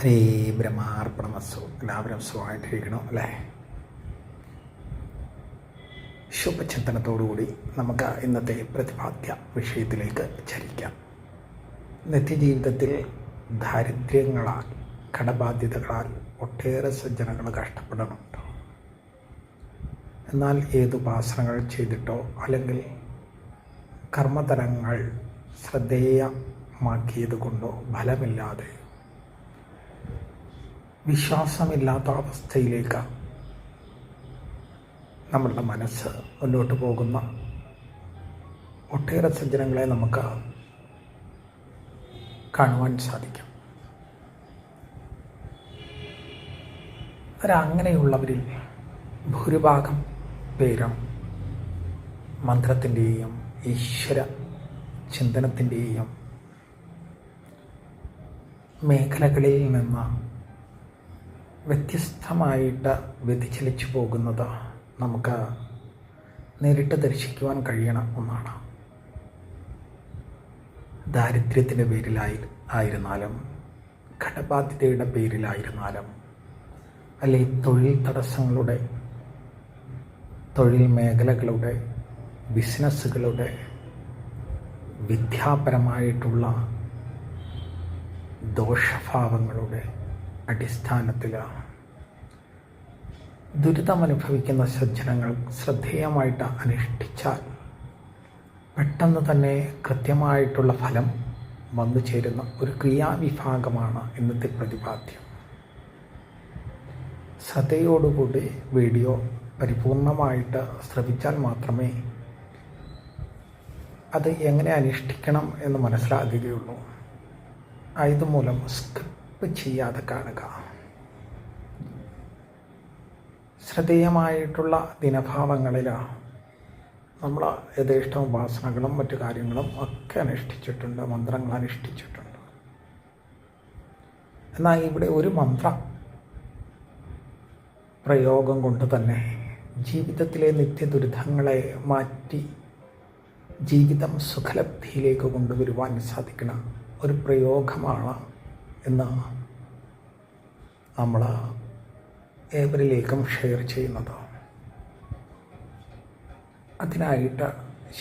ഹരേ ബ്രഹ്മാർപ്പണമസ്തു. എല്ലാവരും സുഖമായിട്ടിരിക്കണം? അല്ലേ? ശുഭചിന്തനത്തോടുകൂടി നമുക്ക് ഇന്നത്തെ പ്രതിപാദ്യ വിഷയത്തിലേക്ക് ചരിക്കാം. നിത്യജീവിതത്തിൽ ദാരിദ്ര്യങ്ങളാൽ കടബാധ്യതകളാൽ ഒട്ടേറെ സജ്ജനങ്ങൾ കഷ്ടപ്പെടുന്നുണ്ട് എന്നാൽ ഏത് ഉപാസനകൾ ചെയ്തിട്ടോ അല്ലെങ്കിൽ കർമ്മതലങ്ങൾ ശ്രദ്ധേയമാക്കിയത് കൊണ്ടോ ഫലമില്ലാതെ വിശ്വാസമില്ലാത്ത അവസ്ഥയിലേക്ക് നമ്മളുടെ മനസ്സ് മുന്നോട്ട് പോകുന്ന ഒട്ടേറെ സജ്ജനങ്ങളെ നമുക്ക് കാണുവാൻ സാധിക്കും. അങ്ങനെയുള്ളവരിൽ ഭൂരിഭാഗം പേരും മന്ത്രത്തിന്റെയും ഈശ്വര ചിന്തനത്തിന്റെയും മേഖലകളിൽ നിന്ന് വ്യത്യസ്തമായിട്ട് വ്യതിചലിച്ചു പോകുന്നത് നമുക്ക് നേരിട്ട് ദർശിക്കുവാൻ കഴിയണം ഒന്നാണ്. ദാരിദ്ര്യത്തിന്റെ പേരിലായി ആയിരുന്നാലും ഘടബാധ്യതയുടെ പേരിലായിരുന്നാലും അല്ലെങ്കിൽ തൊഴിൽ തടസ്സങ്ങളുടെ തൊഴിൽ മേഖലകളുടെ ബിസിനസ്സുകളുടെ വിദ്യാപരമായിട്ടുള്ള ദോഷഭാവങ്ങളുടെ അടിസ്ഥാനത്തിൽ ദുരിതമനുഭവിക്കുന്ന സജ്ജനങ്ങൾ ശ്രദ്ധേയമായിട്ട് അനുഷ്ഠിച്ചാൽ പെട്ടെന്ന് തന്നെ കൃത്യമായിട്ടുള്ള ഫലം വന്നു ചേരുന്ന ഒരു ക്രിയാവിഭാഗമാണ് ഇന്നത്തെ പ്രതിപാദ്യം. ശ്രദ്ധയോടുകൂടി വീഡിയോ പരിപൂർണമായിട്ട് ശ്രവിച്ചാൽ മാത്രമേ അത് എങ്ങനെ അനുഷ്ഠിക്കണം എന്ന് മനസ്സിലാകുകയുള്ളൂ. ആയതുമൂലം സ്കിപ്പ് ചെയ്യാതെ കാണുക. ശ്രദ്ധേയമായിട്ടുള്ള ദിനഭാവങ്ങളിൽ നമ്മൾ യഥേഷ്ട ഉപാസനകളും മറ്റു കാര്യങ്ങളും ഒക്കെ അനുഷ്ഠിച്ചിട്ടുണ്ട് മന്ത്രങ്ങൾ അനുഷ്ഠിച്ചിട്ടുണ്ട്. എന്നാൽ ഇവിടെ ഒരു മന്ത്ര പ്രയോഗം കൊണ്ട് തന്നെ ജീവിതത്തിലെ നിത്യദുരിതങ്ങളെ മാറ്റി ജീവിതം സുഖലബ്ധിയിലേക്ക് കൊണ്ടുവരുവാൻ സാധിക്കുന്ന ഒരു പ്രയോഗമാണ് എന്ന് നമ്മൾ ഏവരിലേക്കും ഷെയർ ചെയ്യുന്നത്. അതിനായിട്ട്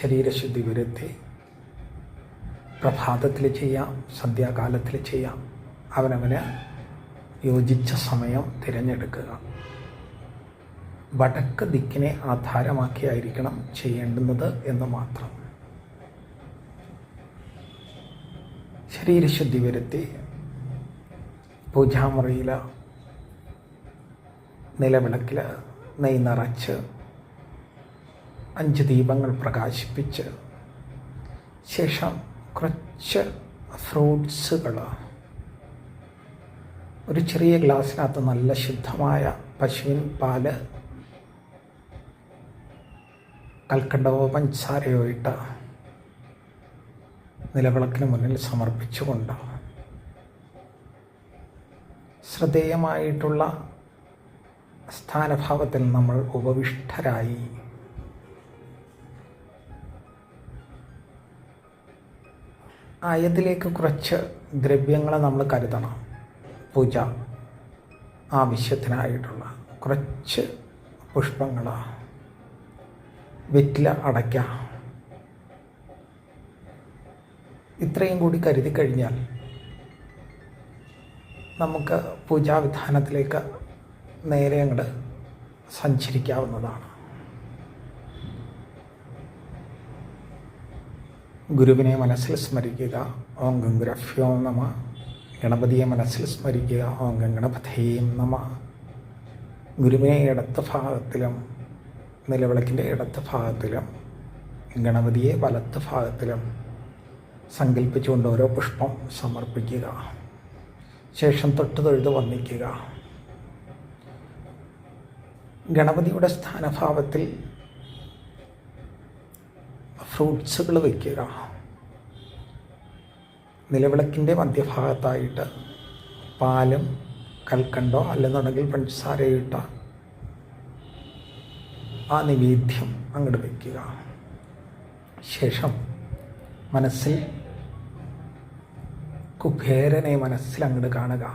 ശരീരശുദ്ധി വരുത്തി പ്രഭാതത്തിൽ ചെയ്യാം സന്ധ്യാകാലത്തിൽ ചെയ്യാം. അവനവന് യോജിച്ച സമയം തിരഞ്ഞെടുക്കുക. വടക്ക് ദിക്കിനെ ആധാരമാക്കിയായിരിക്കണം ചെയ്യേണ്ടുന്നത് എന്ന് മാത്രം. ശരീരശുദ്ധി വരുത്തി പൂജാമുറിയിൽ നിലവിളക്കിൽ നെയ് നിറച്ച് അഞ്ച് ദീപങ്ങൾ പ്രകാശിപ്പിച്ച് ശേഷം കുറച്ച് ഫ്രൂട്ട്സുകൾ ഒരു ചെറിയ ഗ്ലാസ്സിനകത്ത് നല്ല ശുദ്ധമായ പശുവിൻ പാൽ കൽക്കണ്ടവോ പഞ്ചസാരയോ ഇട്ട് നിലവിളക്കിന് മുന്നിൽ സമർപ്പിച്ചുകൊണ്ട് ശ്രദ്ധേയമായിട്ടുള്ള സ്ഥാനഭാവത്തിൽ നമ്മൾ ഉപവിഷ്ടരായി ആയത്തിലേക്ക് കുറച്ച് ദ്രവ്യങ്ങൾ നമ്മൾ കരുതണം. പൂജ ആവശ്യത്തിനായിട്ടുള്ള കുറച്ച് പുഷ്പങ്ങൾ വെറ്റില അടയ്ക്ക. ഇത്രയും കൂടി കരുതി കഴിഞ്ഞാൽ നമുക്ക് പൂജാവിധാനത്തിലേക്ക് നേരെ അങ്ങോട്ട് സഞ്ചരിക്കാവുന്നതാണ്. ഗുരുവിനെ മനസ്സിൽ സ്മരിക്കുക. ഓം ഗംഗുരഭ്യോ നമ. ഗണപതിയെ മനസ്സിൽ സ്മരിക്കുക. ഓം ഗംഗണപഥേയും നമ. ഗുരുവിനെ ഇടത്ത ഭാഗത്തിലും നിലവിളക്കിന്റെ ഇടത്ത ഭാഗത്തിലും ഗണപതിയെ വലത്ത് ഭാഗത്തിലും സങ്കല്പിച്ചുകൊണ്ട് ഓരോ പുഷ്പം സമർപ്പിക്കുക. ശേഷം തൊട്ട് തൊഴുത് വന്നിക്കുക. ഗണപതിയുടെ സ്ഥാനഭാവത്തിൽ ഫ്രൂട്ട്സുകൾ വയ്ക്കുക നിലവിളക്കിന്റെ മധ്യഭാഗത്തായിട്ട് പാലും കൽക്കണ്ടോ അല്ലെന്നുണ്ടെങ്കിൽ പഞ്ചസാരയിട്ട ആ നിവേദ്യം അങ്ങോട്ട് വയ്ക്കുക ശേഷം മനസ്സിൽ കുബേരനെ മനസ്സിൽ അങ്ങോട്ട് കാണുക.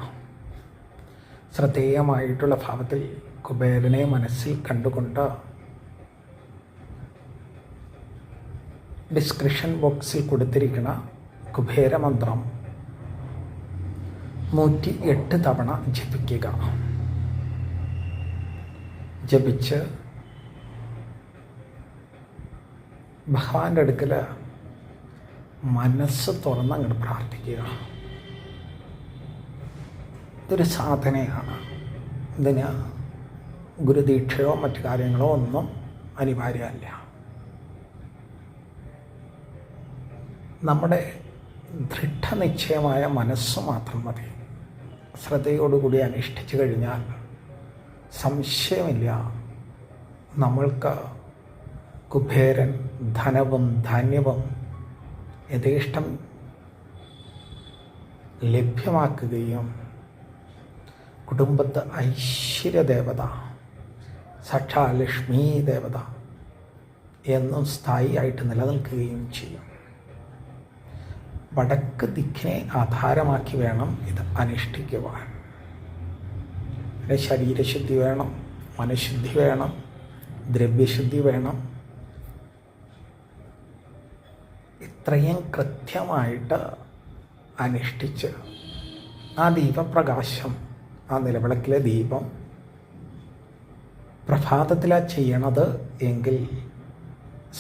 ശ്രദ്ധേയമായിട്ടുള്ള ഭാവത്തിൽ കുബേരനെ മനസ്സിൽ കണ്ടുകൊണ്ട് ഡിസ്ക്രിപ്ഷൻ ബോക്സിൽ കൊടുത്തിരിക്കുന്ന കുബേരമന്ത്രം നൂറ്റി എട്ട് തവണ ജപിക്കുക. ജപിച്ച് ഭഗവാന്റെ അടുക്കൽ മനസ്സ് തുറന്ന് അങ്ങോട്ട് പ്രാർത്ഥിക്കുക. ഇതൊരു സാധനയാണ് ഇതിന് ഗുരുദീക്ഷയോ മറ്റു കാര്യങ്ങളോ ഒന്നും അനിവാര്യമല്ല. നമ്മുടെ ദൃഢനിശ്ചയമായ മനസ്സ് മാത്രം മതി. ശ്രദ്ധയോടുകൂടി അനുഷ്ഠിച്ചു കഴിഞ്ഞാൽ സംശയമില്ല. നമ്മൾക്ക് കുബേരൻ ധനവും ധാന്യവും യഥേഷ്ടം ലഭ്യമാക്കുകയും കുടുംബത്ത് ഐശ്വര്യദേവത സാക്ഷാ ലക്ഷ്മി ദേവത എന്നും സ്ഥായിയായിട്ട് നിലനിൽക്കുകയും ചെയ്യും. വടക്ക് ദിക്കിനെ ആധാരമാക്കി വേണം ഇത് അനുഷ്ഠിക്കുവാൻ. ശരീരശുദ്ധി വേണം മനഃശുദ്ധി വേണം ദ്രവ്യശുദ്ധി വേണം. ഇത്രയും കൃത്യമായിട്ട് അനുഷ്ഠിച്ച് ആ ദീപപ്രകാശം ആ നിലവിളക്കിലെ ദീപം പ്രഭാതത്തിലാണ് ചെയ്യണത് എങ്കിൽ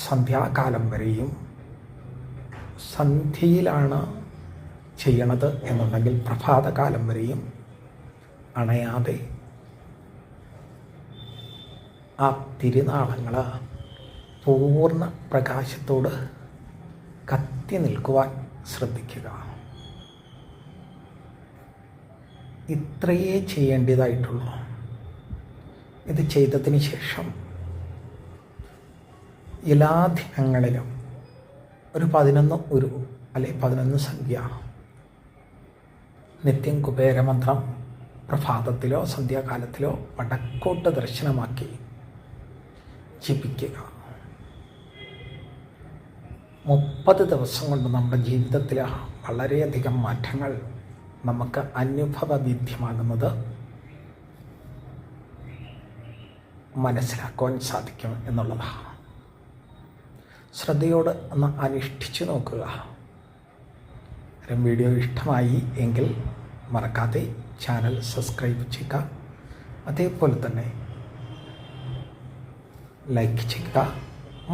സന്ധ്യാകാലം വരെയും സന്ധ്യയിലാണ് ചെയ്യണത് എന്നുണ്ടെങ്കിൽ പ്രഭാതകാലം വരെയും അണയാതെ ആ തിരുനാളങ്ങൾ പൂർണ പ്രകാശത്തോട് കത്തി നിൽക്കുവാൻ ശ്രദ്ധിക്കുക. ഇത്രയേ ചെയ്യേണ്ടതായിട്ടുള്ളൂ. ഇത് ചെയ്തതിന് ശേഷം എല്ലാ ദിനങ്ങളിലും ഒരു പതിനൊന്ന് ഒരു അല്ലെ പതിനൊന്ന് സംഖ്യ നിത്യം കുബേരമന്ത്രം പ്രഭാതത്തിലോ സന്ധ്യാകാലത്തിലോ വടക്കോട്ട് ദർശനമാക്കി ജപിക്കുക. മുപ്പത് ദിവസം കൊണ്ട് നമ്മുടെ ജീവിതത്തിൽ വളരെയധികം മാറ്റങ്ങൾ നമുക്ക് അനുഭവവിദ്യമാകുന്നത് മനസ്സിലാക്കുവാൻ സാധിക്കും എന്നുള്ളതാണ് ശ്രദ്ധയോട് ഒന്ന് അനുഷ്ഠിച്ചു നോക്കുക. വീഡിയോ ഇഷ്ടമായി എങ്കിൽ മറക്കാതെ ചാനൽ സബ്സ്ക്രൈബ് ചെയ്യുക. അതേപോലെ തന്നെ ലൈക്ക് ചെയ്യുക.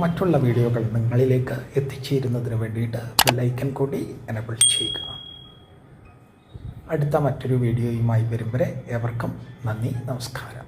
മറ്റുള്ള വീഡിയോകൾ നിങ്ങളിലേക്ക് എത്തിച്ചേരുന്നതിന് വേണ്ടിയിട്ട് ലൈക്കൻ കൂടി എനബിൾ ചെയ്യുക. അടുത്ത മറ്റൊരു വീഡിയോയുമായി വരും വരെ ഏവർക്കും നന്ദി നമസ്കാരം.